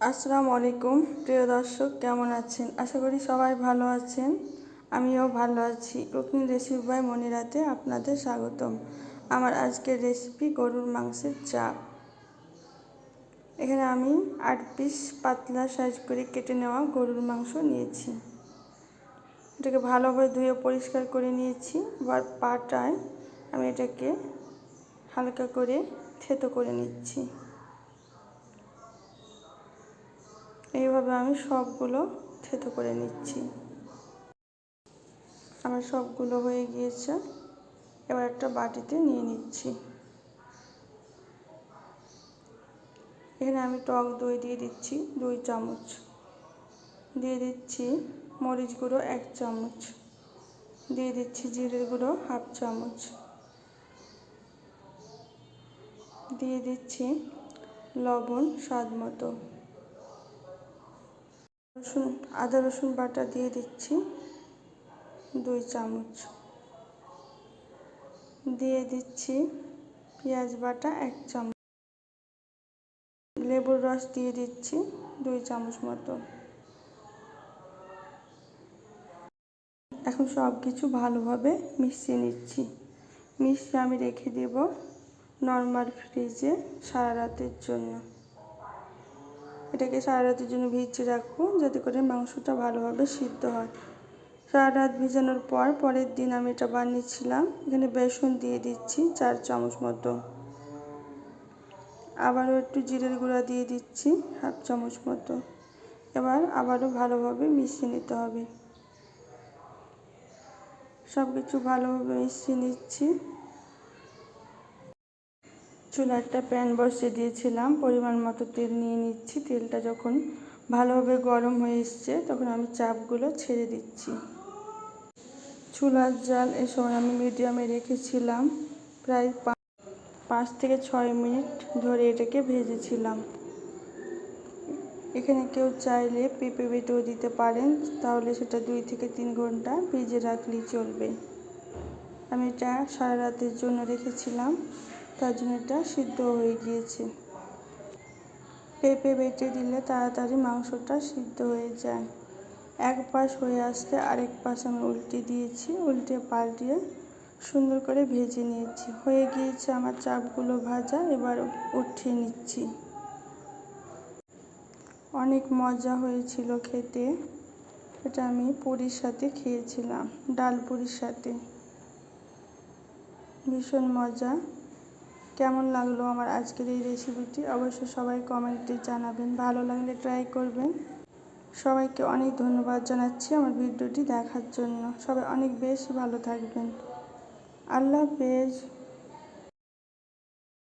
আসসালামু আলাইকুম, প্রিয় দর্শক, কেমন আছেন? আশা করি সবাই ভালো আছেন। আমিও ভালো আছি। কুকিং রেসিপি বাই মনিরাতে আপনাদের স্বাগতম। আমার আজকের রেসিপি গরুর মাংসের চাপ। এখানে আমি আট পিস পাতলা সাইজ করে কেটে নেওয়া গরুর মাংস নিয়েছি। এটাকে ভালোভাবে ধুয়ে পরিষ্কার করে নিয়েছি। এবার পাটায় আমি এটাকে হালকা করে থেতো করে নিচ্ছি। এইভাবে আমি সবগুলো থেতো করে নিচ্ছি। আমার সবগুলো হয়ে গিয়েছে। এবার একটা বাটিতে নিয়ে নিচ্ছি। এখানে আমি টক দই দিয়ে দিচ্ছি দুই চামচ। দিয়ে দিচ্ছি মরিচ গুঁড়ো এক চামচ। দিয়ে দিচ্ছি জিরের গুঁড়ো হাফ চামচ। দিয়ে দিচ্ছি লবণ স্বাদ মতো। রসুন, আদা, রসুন বাটা দিয়ে দিচ্ছি। দুই চামচ। দিয়ে দিচ্ছি পেঁয়াজ বাটা এক চামচ। লেবুর রস দিয়ে দিচ্ছি দুই চামচ মতো। এখন সব কিছু ভালোভাবে মিশিয়ে নিচ্ছি। মিশিয়ে আমি রেখে দেব নর্মাল ফ্রিজে সারা রাতের জন্য। এটাকে সারা রাতের জন্য ভিজিয়ে রাখব যাতে করে মাংসটা ভালোভাবে সিদ্ধ হয়। সারা রাত ভিজানোর পর পরের দিন আমি এটা বানিয়েছিলাম। এখানে বেসন দিয়ে দিচ্ছি চার চামচ মতো। আবারও একটু জিরের গুঁড়া দিয়ে দিচ্ছি হাফ চামচ মতো। এবার আবারও ভালোভাবে মিশিয়ে নিতে হবে। সব কিছু ভালোভাবে মিশিয়ে নিচ্ছি। চুলা একটা প্যান বসিয়ে দিয়েছিলাম, পরিমাণ মতো তেল নিয়ে নিচ্ছি। তেলটা যখন ভালোভাবে গরম হয়ে এসছে, তখন আমি চাপগুলো ছেড়ে দিচ্ছি। চুলার জাল এ সময় আমি মিডিয়ামে রেখেছিলাম, প্রায় পাঁচ থেকে ছয় মিনিট ধরে এটাকে ভেজেছিলাম। এখানে কেউ চাইলে পেঁপে বেটেও দিতে পারেন, তাহলে সেটা দুই থেকে তিন ঘণ্টা ভিজে রাখলেই চলবে। আমি এটা সারা রাতের জন্য রেখেছিলাম। তার জন্য এটা সিদ্ধ হয়ে গিয়েছে। পেঁপে বেটে দিলে তাড়াতাড়ি মাংসটা সিদ্ধ হয়ে যায়। এক পাশ হয়ে আসতে আরেক পাশ আমি উল্টে দিয়েছি, উল্টে পাল্টিয়ে সুন্দর করে ভেজে নিয়েছি। হয়ে গিয়েছে আমার চাপগুলো ভাজা, এবার উঠিয়ে নিচ্ছি। অনেক মজা হয়েছিল খেতে। এটা আমি পুরীর সাথে খেয়েছিলাম, ডাল পুরির সাথে। ভীষণ মজা। কেমন লাগল আমার আজকের এই রেসিপিটি অবশ্যই সবাই কমেন্টে জানাবেন। ভালো লাগলে ট্রাই করবেন। সবাইকে অনেক ধন্যবাদ জানাচ্ছি আমার ভিডিওটি দেখার জন্য। সবাই অনেক বেশ ভালো থাকবেন। আল্লাহ হাফেজ।